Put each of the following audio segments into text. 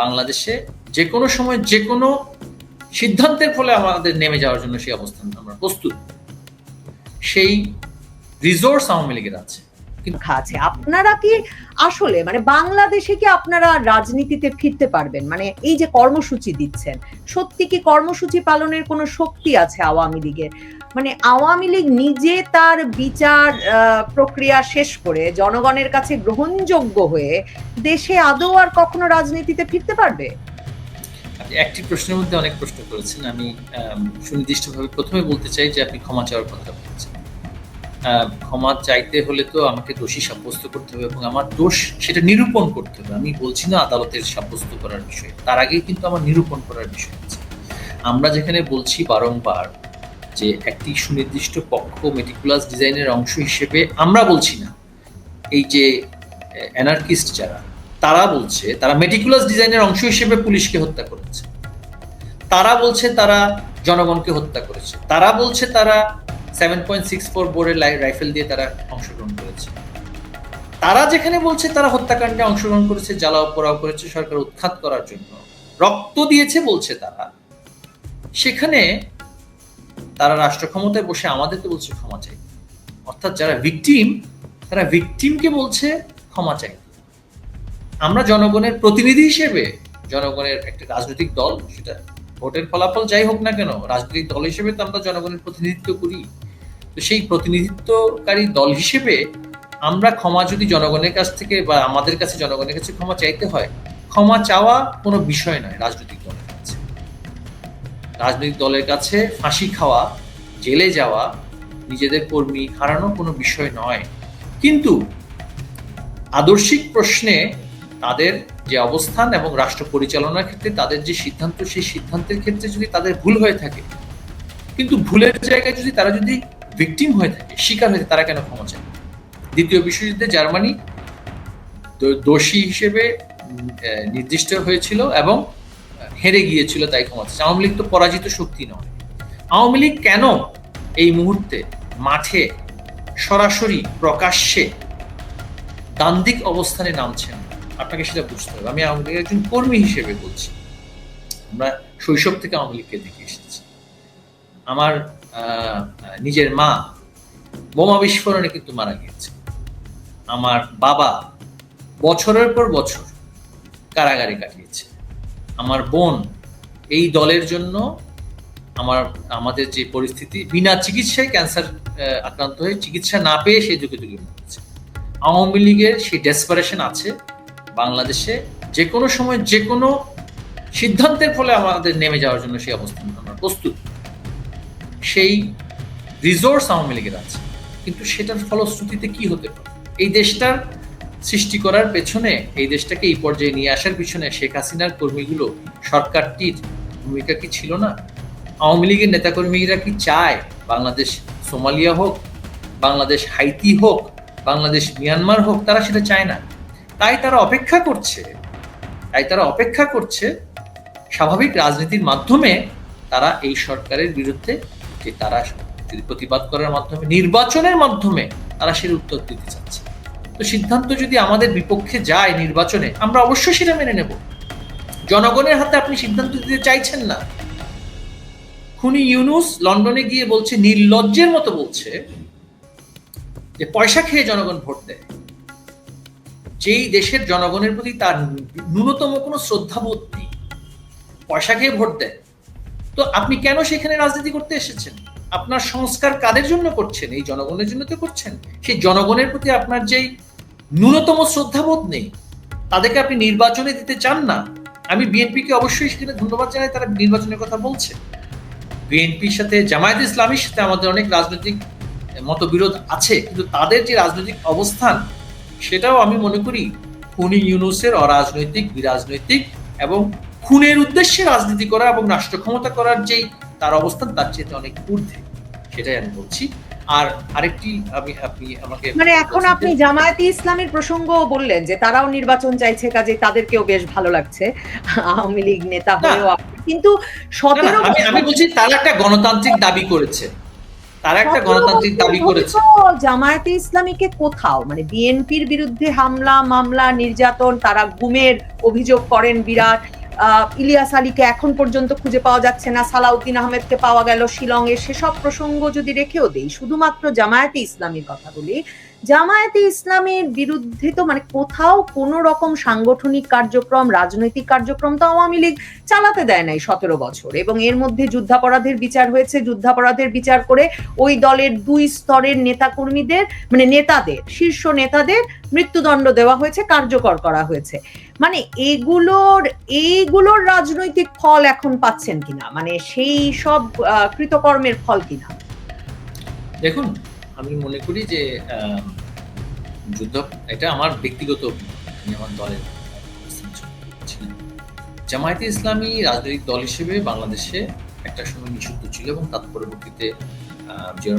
বাংলাদেশে যে কোনো সময় যে কোনো সিদ্ধান্তের ফলে আমাদের নেমে যাওয়ার জন্য সেই অবস্থান আমরা প্রস্তুত। সেই রিসোর্স আওয়ামী লীগের আছে। আছে। আপনারা কি আসলে মানে বাংলাদেশে কি আপনারা রাজনীতিতে ফিরতে পারবেন? মানে এই যে কর্মসূচি দিচ্ছেন, সত্যি কি কর্মসূচি পালনের কোনো শক্তি আছে আওয়ামী লীগের? মানে আওয়ামী লীগ নিজে তার বিচার প্রক্রিয়া শেষ করে জনগণের কাছে গ্রহণযোগ্য হয়ে দেশে আদৌ আর কখনো রাজনীতিতে ফিরতে পারবে? একটি প্রশ্নের মধ্যে অনেক প্রশ্ন করেছেন। আমি সুনির্দিষ্টভাবে প্রথমে বলতে চাই যে আপনি ক্ষমা চাওয়ার কথা বলছেন। ক্ষমা চাইতে হলে তো আমাকে দোষী সাব্যস্ত করতে হবে এবং আমার দোষ সেটা নিরূপণ করতে হবে। আমি বলছি না আদালতের সাব্যস্ত করার বিষয়। তার আগেই কিন্তু আমার নিরূপণ করার বিষয় আছে। আমরা যেখানে বলছি বারংবার যে একটি সুনির্দিষ্ট পক্ষ মেটিকুলাস ডিজাইনের অংশ হিসেবে আমরা বলছি না। এই যে অ্যানার্কিস্ট যারা, তারা বলছে, তারা মেটিকুলাস ডিজাইনের অংশ হিসেবে পুলিশকে হত্যা করেছে। তারা বলছে তারা জনগণকে হত্যা করেছে। তারা বলছে তারা সেভেন পয়েন্ট সিক্স ফোর বোর্ডের রাইফেল দিয়ে তারা অংশগ্রহণ করেছে। তারা যেখানে বলছে তারা হত্যাকাণ্ডে অংশগ্রহণ করেছে, জ্বালাও পোড়াও করেছে, সরকার উৎখাত করার জন্য। রক্ত দিয়েছে বলছে তারা। সেখানে তারা রাষ্ট্র ক্ষমতায় বসে আমাদেরকে বলছে ক্ষমা চাই। অর্থাৎ যারা ভিকটিম, তারা ভিকটিমকে বলছে ক্ষমা চাই। আমরা জনগণের প্রতিনিধি হিসেবে, জনগণের একটা রাজনৈতিক দল, সেটা ভোটের ফলাফল যাই হোক না কেন, রাজনৈতিক দল হিসেবে তো আমরা জনগণের প্রতিনিধিত্ব করি। তো সেই প্রতিনিধিত্বকারী দল হিসেবে আমরা ক্ষমা যদি জনগণের কাছ থেকে বা আমাদের কাছে জনগণের কাছে ক্ষমা চাইতে হয়, ক্ষমা চাওয়া কোনো বিষয় নয় রাজনৈতিক দলের রাজনৈতিক দলের কাছে ফাঁসি খাওয়া, জেলে যাওয়া, নিজেদের কর্মী হারানো কোনো বিষয় নয়। কিন্তু আদর্শিক প্রশ্নে তাদের যে অবস্থান এবং রাষ্ট্র পরিচালনার ক্ষেত্রে তাদের যে সিদ্ধান্ত, সেই সিদ্ধান্তের ক্ষেত্রে যদি তাদের ভুল হয়ে থাকে, কিন্তু ভুলের জায়গায় যদি তারা যদি ভিকটিম হয়ে থাকে, শিকার হয়ে তারা কেন ক্ষমা চায়? দ্বিতীয় বিশ্বযুদ্ধে জার্মানি দোষী হিসেবে নির্দিষ্ট হয়েছিল এবং হেরে গিয়েছিল তাই ক্ষমা চাচ্ছে আওয়ামী লীগ তো পরাজিত শক্তি নয়। আওয়ামী লীগ কেন এই মুহূর্তে মাঠে সরাসরি প্রকাশ্যে দান্দিক অবস্থানে নামছেন আপনাকে সেটা বুঝতে হবে। আমি আওয়ামী লীগের একজন কর্মী হিসেবে বলছি। আমরা শৈশব থেকে আওয়ামী লীগকে দেখে এসেছি। আমার নিজের মা বোমা বিস্ফোরণে কিন্তু মারা গিয়েছে। আমার বাবা বছরের পর বছর কারাগারে কাটিয়েছে। আমার বোন এই দলের জন্য আমার, আমাদের যে পরিস্থিতি, বিনা চিকিৎসায় ক্যান্সার আক্রান্ত হয়ে চিকিৎসা না পেয়ে সেই যুগে যুগে মরেছে আওয়ামী লীগের সেই ডেসপারেশন আছে। বাংলাদেশে যে কোনো সময় যে কোনো সিদ্ধান্তের ফলে আমাদের নেমে যাওয়ার জন্য সেই অবস্থান আমরা প্রস্তুত। সেই রিসোর্স আওয়ামী লীগের আছে। কিন্তু সেটার ফলশ্রুতিতে কি হতে পারে? এই দেশটার সৃষ্টি করার পেছনে এই দেশটাকে এই পর্যায়ে নিয়ে আসার পিছনে শেখ হাসিনার কর্মীগুলো সরকারটির ভূমিকা কি ছিল না? আওয়ামী লীগের নেতাকর্মীরা কি চায় বাংলাদেশ সোমালিয়া হোক, বাংলাদেশ হাইতি হোক, বাংলাদেশ মিয়ানমার হোক, তারা সেটা চায় না। তাই তারা অপেক্ষা করছে, তাই তারা অপেক্ষা করছে স্বাভাবিক রাজনীতির মাধ্যমে তারা এই সরকারের বিরুদ্ধে যে তারা প্রতিবাদ করার মাধ্যমে, নির্বাচনের মাধ্যমে তারা সের উত্তর দিতে চাচ্ছে। তো সিদ্ধান্ত যদি আমাদের বিপক্ষে যায় নির্বাচনে, আমরা অবশ্যই সেটা মেনে নেব। জনগণের হাতে আপনি সিদ্ধান্ত দিতে চাইছেন না। খুনি ইউনুস লন্ডনে গিয়ে বলছে, নির্লজ্জের মতো বলছে যে পয়সা খেয়ে জনগণ ভোট দেয়। যেই দেশের জনগণের প্রতি তার ন্যূনতম কোনো শ্রদ্ধাবোধ নেই, পয়সা খেয়ে ভোট দেয়। তো আপনি কেন সেখানে রাজনীতি করতে এসেছেন? আপনার সংস্কার কাদের জন্য করছেন? এই জনগণের জন্য তো করছেন। সেই জনগণের প্রতি আপনার যেই ন্যূনতম শ্রদ্ধাবোধ নেই। তাদেরকে আপনি নির্বাচনে দিতে চান না। আমি বিএনপিকে অবশ্যই সেখানে ধন্যবাদ জানাই, তারা নির্বাচনের কথা বলছে। বিএনপির সাথে, জামায়াত ইসলামীর সাথে আমাদের অনেক রাজনৈতিক মতবিরোধ আছে, কিন্তু তাদের যে রাজনৈতিক অবস্থান, সেটাও আমি মনে করি খুনি ইউনুসের অরাজনৈতিক, বিরাজনৈতিক এবং খুনের উদ্দেশ্যে রাজনীতি করা এবং রাষ্ট্র ক্ষমতা করার যেই তার অবস্থান, তার চেয়ে অনেক ঊর্ধ্বে। সেটাই আমি বলছি। আর আরেকটি আমি আপনি আমাকে মানে এখন আপনি জামায়াতি ইসলামের প্রসঙ্গ বললেন যে তারাও নির্বাচন চাইছে কাজে তাদেরকেও বেশ ভালো লাগছে। আওয়ামী লীগ নেতা হয়েও কিন্তু সতেরো আমি বলছি তারা একটা গণতান্ত্রিক দাবি করেছে। তারা একটা গণতান্ত্রিক দাবি করেছে। জামায়াতে ইসলামীকে কোথাও মানে বিএনপির বিরুদ্ধে হামলা মামলা নির্যাতন তারা গুমের অভিযোগ করেন বিরাট। ইলিয়াস আলীকে এখন পর্যন্ত খুঁজে পাওয়া যাচ্ছে না, সালাউদ্দিন আহমেদকে পাওয়া গেল শিলংয়ে। সেসব প্রসঙ্গ যদি রেখেও দেই, শুধুমাত্র জামায়াতে ইসলামীর কথা বলি জামায়াতে ইসলামের বিরুদ্ধে তো মানে কোথাও কোনো রকম সাংগঠনিক কার্যক্রম, রাজনৈতিক কার্যক্রম তো আওয়ামী লীগ চালাতে দেয় নাই সতেরো বছর। এবং এর মধ্যে যুদ্ধাপরাধের বিচার হয়েছে, যুদ্ধাপরাধের বিচার করে ওই দলের দুই স্তরের নেতাকর্মীদের মানে নেতাদের, শীর্ষ নেতাদের মৃত্যুদণ্ড দেওয়া হয়েছে, কার্যকর করা হয়েছে। মানে এগুলোর, এইগুলোর রাজনৈতিক ফল এখন পাচ্ছেন কিনা? মানে সেই সব কৃতকর্মের ফল কিনা? দেখুন আমি মনে করি যে যুদ্ধ, এটা আমার ব্যক্তিগত আমি আমার দলের জামায়াতে ইসলামী রাজনৈতিক দল হিসেবে বাংলাদেশে একটা সময় নিষিদ্ধ ছিল এবং তার পরবর্তীতে জিয়া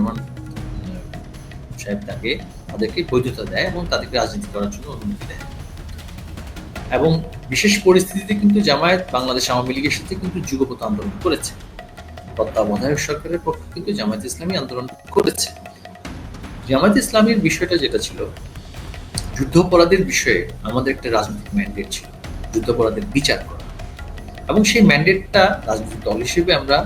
সাহেব তাকে, তাদেরকে বৈধতা দেয় এবং তাদেরকে রাজনীতি করার জন্য অনুমতি দেয়। এবং বিশেষ পরিস্থিতিতে কিন্তু জামায়াত বাংলাদেশ আওয়ামী লীগের সাথে কিন্তু যুগপথ আন্দোলন করেছে। তত্ত্বাবধায়ক সরকারের পক্ষে কিন্তু জামায়াত ইসলামী আন্দোলন করেছে। জামায়াত ইসলামীর বিষয়টা যেটা ছিল যুদ্ধাপরাধের বিষয়ে আমাদের একটা রাজনৈতিক ম্যান্ডেট ছিল যুদ্ধাপরাধের বিচার করা। এবং সেই ম্যান্ডেটটা রাজনৈতিক দল হিসেবে আমরা,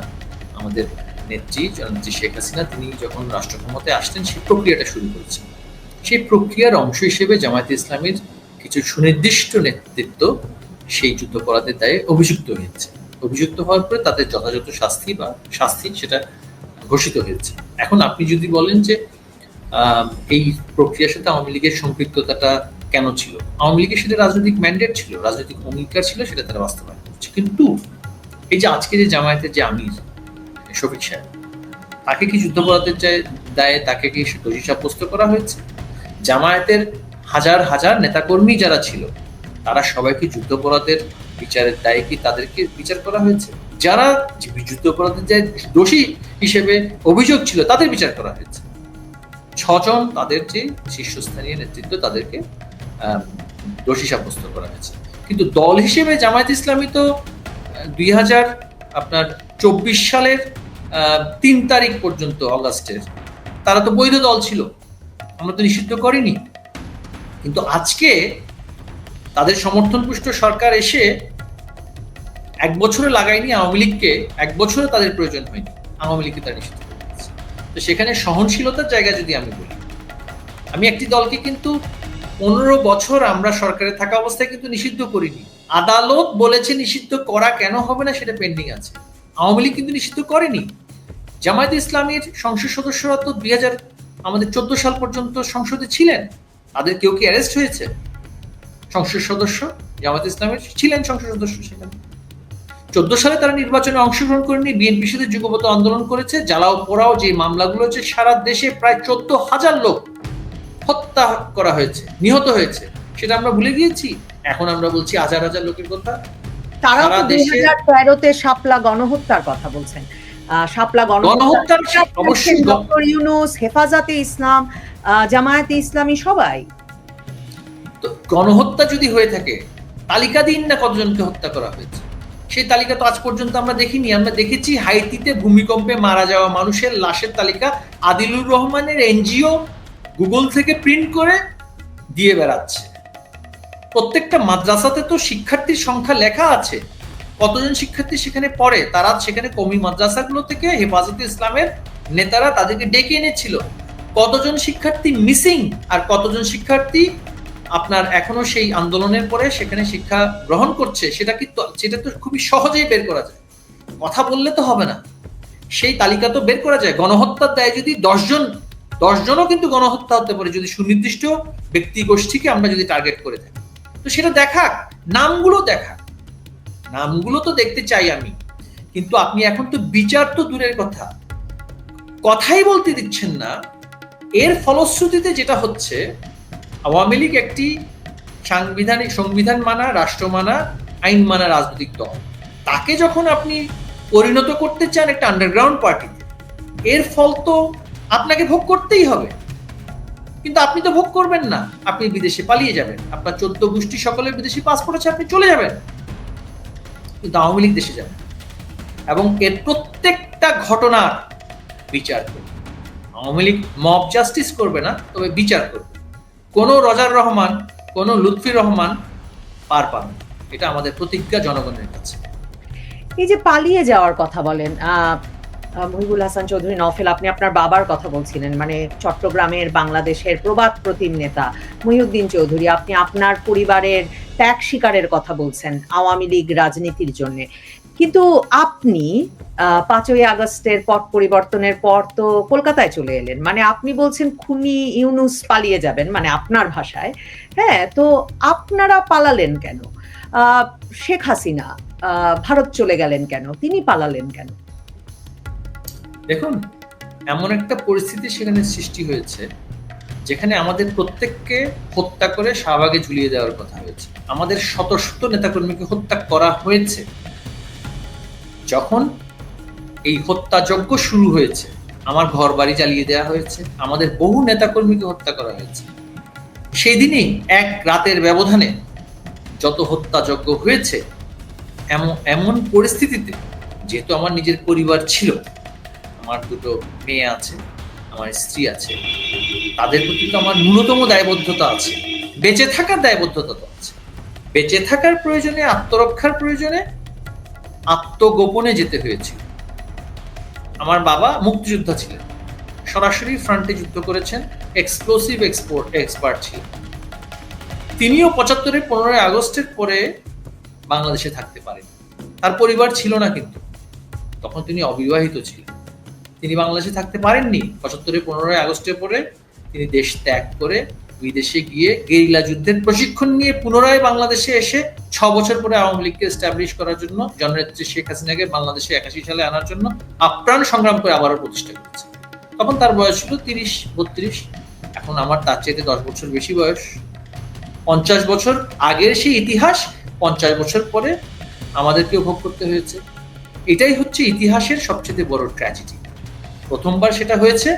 আমাদের নেত্রী জননেত্রী শেখ হাসিনা, তিনি যখন রাষ্ট্র ক্ষমতায় আসতেন সেই প্রক্রিয়াটা শুরু করেছেন। সেই প্রক্রিয়ার অংশ হিসেবে জামায়াতে ইসলামীর কিছু সুনির্দিষ্ট নেতৃত্ব সেই যুদ্ধাপরাধের দায়ে অভিযুক্ত হয়েছে। অভিযুক্ত হওয়ার পরে তাদের যথাযথ শাস্তি বা শাস্তি সেটা ঘোষিত হয়েছে। এখন আপনি যদি বলেন যে এই প্রক্রিয়ার সাথে আওয়ামী লীগের সম্পৃক্ততাটা কেন ছিল? আওয়ামী লীগের সাথে রাজনৈতিক ম্যান্ডেট ছিল, রাজনৈতিক অঙ্গীকার ছিল, সেটা তারা বাস্তবায়ন করছে। কিন্তু এই যে আজকে যে জামায়াতের যে আমির, শফিক সাহেব, তাকে কি যুদ্ধাপরাধের দায়ে- তাকে কি দোষী সাব্যস্ত করা হয়েছে? জামায়াতের হাজার হাজার নেতাকর্মী যারা ছিল, তারা সবাইকে যুদ্ধাপরাধের বিচারের দায়ে কি তাদেরকে বিচার করা হয়েছে? যারা যুদ্ধাপরাধের দায়ে দোষী হিসেবে অভিযোগ ছিল, তাদের বিচার করা হয়েছে। ছজন তাদের যে শীর্ষস্থানীয় নেতৃত্ব তাদেরকে দোষী সাব্যস্ত করা হয়েছে। কিন্তু দল হিসেবে জামায়াত ইসলামী তো দুই হাজার আপনার চব্বিশ সালের তিন তারিখ পর্যন্ত অগাস্টের, তারা তো বৈধ দল ছিল। আমরা তো নিষিদ্ধ করিনি। কিন্তু আজকে তাদের সমর্থন পুষ্ট সরকার এসে এক বছরে লাগায়নি আওয়ামী লীগকে, এক বছরে তাদের প্রয়োজন হয়নি। আওয়ামী লীগকে তারা নিষিদ্ধ। তো সেখানে সহনশীলতার জায়গা যদি আমি বলি, আমি একটি দলকে কিন্তু পনেরো বছর আমরা সরকারে থাকা অবস্থায় কিন্তু নিষিদ্ধ করিনি। আদালত বলেছে নিষিদ্ধ করা কেন হবে না সেটা পেন্ডিং আছে। আওয়ামী লীগ কিন্তু নিষিদ্ধ করেনি। জামায়াত ইসলামের সংসদ সদস্যরা তো দুই হাজার, আমাদের চোদ্দ সাল পর্যন্ত সংসদে ছিলেন। তাদের কেউ কি অ্যারেস্ট হয়েছে? সংসদ সদস্য জামাত ইসলামের ছিলেন সংসদ সদস্য সেখানে। চোদ্দ সালে তারা নির্বাচনে অংশগ্রহণ করেনি। বিএনপির সাথে যুগপত আন্দোলন করেছে জ্বালাও পোড়াও যে মামলাগুলো হচ্ছে সারা দেশে প্রায় চোদ্দ হাজার লোক হত্যা করা হয়েছে নিহত হয়েছে। সেটা আমরা ভুলে গিয়েছি? এখন আমরা বলছি হাজার হাজার লোকের কথা। তারাও সারা তো দুই হাজার তেরোতে শাপলা গণহত্যার কথা বলছেন। শাপলা গণহত্যার অবশ্যই ডক্টর ইউনুস হেফাজতে ইসলাম জামায়াতে ইসলামী সবাই। তো গণহত্যা যদি হয়ে থাকে তালিকা দিন না কতজনকে হত্যা করা হয়েছে? সেই তালিকা তো আজ পর্যন্ত আমরা দেখিনি। আমরা দেখেছি হাইতিতে ভূমিকম্পে মারা যাওয়া মানুষের লাশের তালিকা আদিলুর রহমানের এনজিও গুগল থেকে প্রিন্ট করে দিয়ে বেড়াচ্ছে। প্রত্যেকটা মাদ্রাসাতে তো শিক্ষার্থীর সংখ্যা লেখা আছে। কতজন শিক্ষার্থী সেখানে পড়ে? তারা সেখানে কমি মাদ্রাসাগুলো থেকে হেফাজতে ইসলামের নেতারা তাদেরকে ডেকে এনেছিল। কতজন শিক্ষার্থী মিসিং আর কতজন শিক্ষার্থী আপনার এখনও সেই আন্দোলনের পরে সেখানে শিক্ষা গ্রহণ করছে, সেটা কি সেটা তো খুবই সহজেই বের করা যায়। কথা বললে তো হবে না। সেই তালিকা তো বের করা যায়। গণহত্যার দায় যদি দশজন দশজনও কিন্তু গণহত্যা হতে পারে, যদি সুনির্দিষ্ট ব্যক্তি গোষ্ঠীকে আমরা যদি টার্গেট করে থাকি। তো সেটা দেখাক, নামগুলো দেখাক। নামগুলো তো দেখতে চাই আমি। কিন্তু আপনি এখন তো বিচার তো দূরের কথা। কথাই বলতে দিচ্ছেন না। এর ফলশ্রুতিতে যেটা হচ্ছে আওয়ামী লীগ একটি সাংবিধানিক, সংবিধান মানা, রাষ্ট্র মানা, আইন মানা রাজনৈতিক দল। তাকে যখন আপনি পরিণত করতে চান একটা আন্ডারগ্রাউন্ড পার্টিতে এর ফল তো আপনাকে ভোগ করতেই হবে। কিন্তু আপনি তো ভোগ করবেন না। আপনি বিদেশে পালিয়ে যাবেন। আপনার চোদ্দ গোষ্ঠী সকলের বিদেশি পাসপোর্ট আছে, আপনি চলে যাবেন। কিন্তু আওয়ামী লীগ দেশে যাবেন এবং এর প্রত্যেকটা ঘটনার বিচার করবে। আওয়ামী লীগ মব জাস্টিস করবে না, তবে বিচার করবে। কোনো রজার রহমান, কোনো লুৎফি রহমান পার পাবে এটা আমাদের প্রতিজ্ঞা জনগণের কাছে। এই যে পালিয়ে যাওয়ার কথা বলেন মহিবুল হাসান চৌধুরী নফেল আপনি আপনার বাবার কথা বলছিলেন মানে চট্টগ্রামের বাংলাদেশের প্রবাদ প্রতিম নেতা মহিউদ্দিন চৌধুরী, আপনি আপনার পরিবারের ত্যাগ শিকারের কথা বলছেন আওয়ামী লীগ রাজনীতির জন্য। কিন্তু আপনি পাঁচই আগস্টের পট পরিবর্তনের পর তো কলকাতায় চলে এলেন মানে আপনি বলছেন খুনি ইউনুস পালিয়ে যাবেন মানে আপনার ভাষায়। হ্যাঁ তো আপনারা পালালেন কেন? শেখ হাসিনা ভারত চলে গেলেন কেন? তিনি পালালেন কেন? দেখুন, এমন একটা পরিস্থিতি সেখানে সৃষ্টি হয়েছে, যেখানে আমাদের প্রত্যেককে হত্যা করে শাহবাগে ঝুলিয়ে দেওয়ার কথা হয়েছে। আমাদের শত শত নেতাকর্মীকে হত্যা করা হয়েছে। যখন এই হত্যাযজ্ঞ শুরু হয়েছে, আমার ঘর বাড়ি জ্বালিয়ে দেওয়া হয়েছে, আমাদের বহু নেতাকর্মীকে হত্যা করা হয়েছে। সেই দিনেই এক রাতের ব্যবধানে যত হত্যাযজ্ঞ হয়েছে, এমন এমন পরিস্থিতিতে, যেহেতু আমার নিজের পরিবার ছিল আমার দুটো মেয়ে আছে, আমার স্ত্রী আছে, তাদের প্রতি তো আমার ন্যূনতম দায়বদ্ধতা আছে। বেঁচে থাকার দায়বদ্ধতা তো আছে। বেঁচে থাকার প্রয়োজনে, আত্মরক্ষার প্রয়োজনে আত্মগোপনে যেতে হয়েছিল। আমার বাবা মুক্তিযোদ্ধা ছিলেন। সরাসরি ফ্রন্টে যুদ্ধ করেছেন এক্সপ্লোসিভ এক্সপোর্ট এক্সপার্ট ছিলেন। তিনিও পঁচাত্তরের পনেরোই আগস্টের পরে বাংলাদেশে থাকতে পারেন। তার পরিবার ছিল না কিন্তু। তখন তিনি অবিবাহিত ছিলেন। তিনি বাংলাদেশে থাকতে পারেননি। পঁচাত্তরের পনেরোই আগস্টের পরে তিনি দেশ ত্যাগ করে বিদেশে গিয়ে গেরিলা যুদ্ধের প্রশিক্ষণ নিয়ে পুনরায় বাংলাদেশে এসে ছ বছর পরে আওয়ামী লীগকে এস্টাবলিশ করার জন্য জননেত্রী শেখ হাসিনাকে বাংলাদেশে একাশি সালে আনার জন্য আপ্রাণ সংগ্রাম করে আবারও প্রতিষ্ঠা করেছে। তখন তার বয়স ছিল তিরিশ, বত্রিশ। এখন আমার তার চাইতে দশ বছর বেশি বয়স। পঞ্চাশ বছর আগের সেই ইতিহাস, পঞ্চাশ বছর পরে আমাদেরকে ভোগ করতে হয়েছে। এটাই হচ্ছে ইতিহাসের সবচেয়ে বড় ট্র্যাজেডি প্রথমবার সেটা হয়েছে,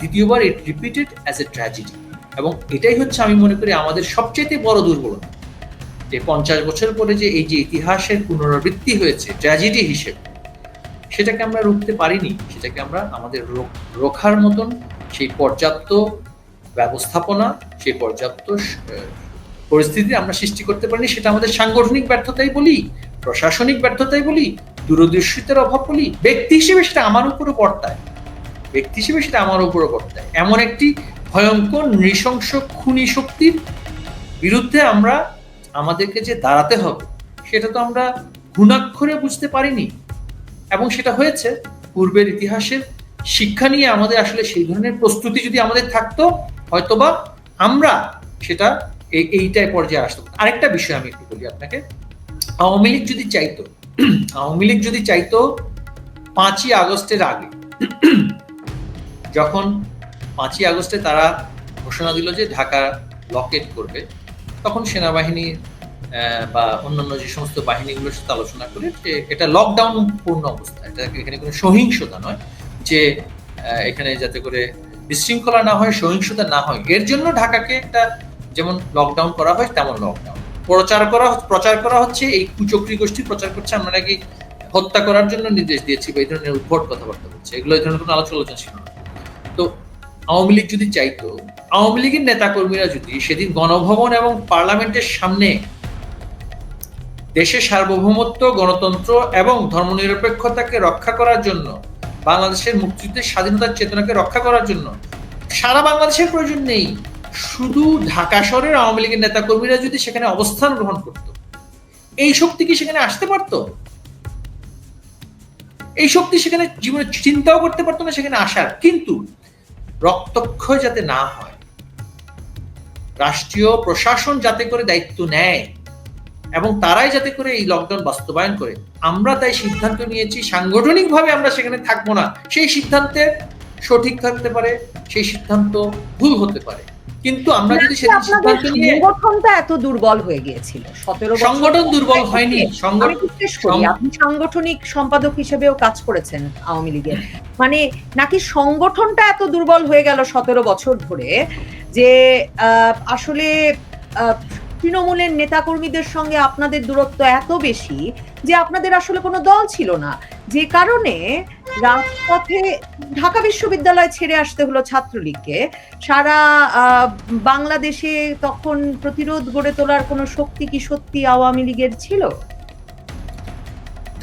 দ্বিতীয়বার it repeated as a tragedy এবং এটাই হচ্ছে আমি মনে করি আমাদের সবচেয়ে বড় দুর্বলতা যে পঞ্চাশ বছর পরে যে এই যে ইতিহাসের পুনরাবৃত্তি হয়েছে ট্র্যাজেডি হিসেবে, সেটাকে আমরা রুখতে পারিনি। সেটাকে আমরা আমাদের রোখার মতন সেই পর্যাপ্ত ব্যবস্থাপনা, সেই পর্যাপ্ত পরিস্থিতি আমরা সৃষ্টি করতে পারিনি। সেটা আমাদের সাংগঠনিক ব্যর্থতাই বলি, প্রশাসনিক ব্যর্থতাই বলি দূরদর্শিতার অভাব বলি, ব্যক্তি হিসেবে সেটা আমার উপরও বর্তায়। ব্যক্তি হিসেবে সেটা আমার উপরও বর্তায় এমন একটি ভয়ঙ্কর, নৃশংস খুনি শক্তির বিরুদ্ধে আমরা আমাদেরকে যে দাঁড়াতে হবে, সেটা তো আমরা ঘুণাক্ষরে বুঝতে পারিনি। এবং সেটা হয়েছে, পূর্বের ইতিহাসের শিক্ষা নিয়ে আমাদের আসলে সেই ধরনের প্রস্তুতি যদি আমাদের থাকতো, হয়তোবা আমরা সেটা এই, এইটাই পর্যায়ে আসতো আরেকটা বিষয় আমি একটু বলি আপনাকে। আওয়ামী লীগ যদি চাইতো, আওয়ামী লীগ যদি চাইতো, পাঁচই আগস্টের আগে যখন পাঁচই আগস্টে তারা ঘোষণা দিল যে ঢাকা লকেট করবে তখন সেনাবাহিনীর আহ, বা অন্যান্য যে সমস্ত বাহিনীগুলোর সাথে আলোচনা করে যে এটা লকডাউন পূর্ণ অবস্থা এটা এখানে কোনো সহিংসতা নয় যে এখানে যাতে করে বিশৃঙ্খলা না হয় সহিংসতা না হয়। এর জন্য ঢাকাকে একটা যেমন লকডাউন করা হয় তেমন লকডাউন প্রচার করা প্রচার করা হচ্ছে এই কুচক্রী গোষ্ঠী প্রচার করছে আমরা নাকি হত্যা করার জন্য নির্দেশ দিয়েছি বা এই ধরনের উদ্ভট কথাবার্তা বলছে এগুলো এই ধরনের কোনো আলোচনা ছিল না। আওয়ামী লীগ যদি চাইতো, আওয়ামী লীগের নেতাকর্মীরা যদি সেদিন গণভবন এবং পার্লামেন্টের সামনে দেশের সার্বভৌমত্ব, গণতন্ত্র এবং ধর্মনিরপেক্ষতাকে রক্ষা করার জন্য, বাংলাদেশের মুক্তিযুদ্ধের স্বাধীনতার চেতনাকে রক্ষা করার জন্য, সারা বাংলাদেশের প্রয়োজন নেই। শুধু ঢাকা শহরের আওয়ামী লীগের নেতাকর্মীরা যদি সেখানে অবস্থান গ্রহণ করত, এই শক্তি কি সেখানে আসতে পারতো? এই শক্তি সেখানে জীবনে চিন্তাও করতে পারতো না সেখানে আসার। কিন্তু রক্তক্ষয় যাতে না হয়, রাষ্ট্রীয় প্রশাসন যাতে করে দায়িত্ব নেয় এবং তারাই যাতে করে এই লকডাউন বাস্তবায়ন করে, আমরা তাই সিদ্ধান্ত নিয়েছি, সাংগঠনিকভাবে আমরা সেখানে থাকব না। সেই সিদ্ধান্তে সঠিক থাকতে পারে, সেই সিদ্ধান্ত ভুল হতে পারে। কিন্তু আমরা যদি সেদিন সিদ্ধান্ত নিয়ে সংগঠনটা এত দুর্বল হয়ে গিয়েছিল? সতেরো সংগঠন দুর্বল হয়নি। সংগঠন আপনি সাংগঠনিক সম্পাদক হিসেবেও কাজ করেছেন আওয়ামী লীগের। মানে নাকি সংগঠনটা এত দুর্বল হয়ে গেল সতেরো বছর ধরে যে আহ, আসলে আহ, তৃণমূলের নেতাকর্মীদের সঙ্গে আপনাদের দূরত্ব এত বেশি যে আপনাদের আসলে কোনো দল ছিল না। যে কারণে রাজপথে ঢাকা বিশ্ববিদ্যালয় ছেড়ে আসতে হলো ছাত্রলীগকে। সারা বাংলাদেশে তখন প্রতিরোধ গড়ে তোলার কোনো শক্তি কি সত্যি আওয়ামী লীগের ছিল?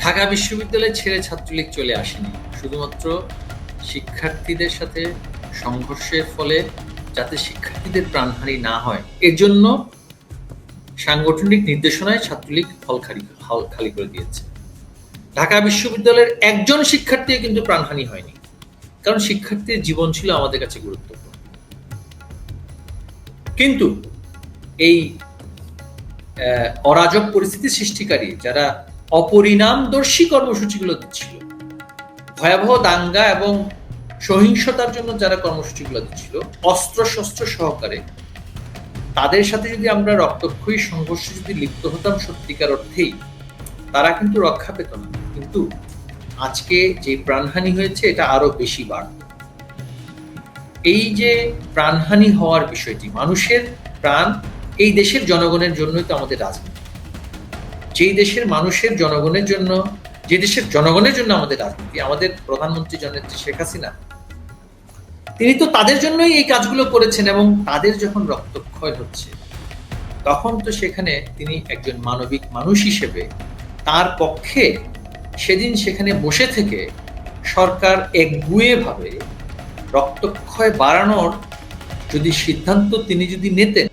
ঢাকা বিশ্ববিদ্যালয় ছেড়ে ছাত্রলীগ চলে আসেনি। শুধুমাত্র শিক্ষার্থীদের সাথে সংঘর্ষের ফলে যাতে শিক্ষার্থীদের প্রাণহানি না হয় এর জন্য সাংগঠনিক নির্দেশনায় ছাত্রলীগ হল খালি হল খালি করে দিয়েছে। ঢাকা বিশ্ববিদ্যালয়ের একজন শিক্ষার্থী কিন্তু প্রাণহানি হয়নি। কারণ শিক্ষার্থীর জীবন ছিল আমাদের কাছে গুরুত্বপূর্ণ। কিন্তু এই অরাজক পরিস্থিতি সৃষ্টিকারী যারা অপরিণামদর্শী কর্মসূচিগুলো দিচ্ছিল, ভয়াবহ দাঙ্গা এবং সহিংসতার জন্য যারা কর্মসূচিগুলো দিচ্ছিল অস্ত্র শস্ত্র সহকারে, তাদের সাথে যদি আমরা রক্তক্ষয়ী সংঘর্ষে যদি লিপ্ত হতাম সত্যিকার অর্থেই, তারা কিন্তু রক্ষা পেত না। কিন্তু আজকে যে প্রাণহানি হয়েছে, এটা আরও বেশি বাড়ত এই যে প্রাণহানি হওয়ার বিষয়টি, মানুষের প্রাণ এই দেশের জনগণের জন্যই তো আমাদের রাজনীতি। যেই দেশের মানুষের জনগণের জন্য, যে দেশের জনগণের জন্য আমাদের রাজনীতি, আমাদের প্রধানমন্ত্রী জননেত্রী শেখ হাসিনা, তিনি তো তাদের জন্যই এই কাজগুলো করেছেন এবং তাদের যখন রক্তক্ষয় হচ্ছে, তখন তো সেখানে তিনি একজন মানবিক মানুষ হিসেবে তার পক্ষে সেদিন সেখানে বসে থেকে সরকার একগুয়ে ভাবে রক্তক্ষয় বাড়ানোর যদি সিদ্ধান্ত তিনি যদি নিতেন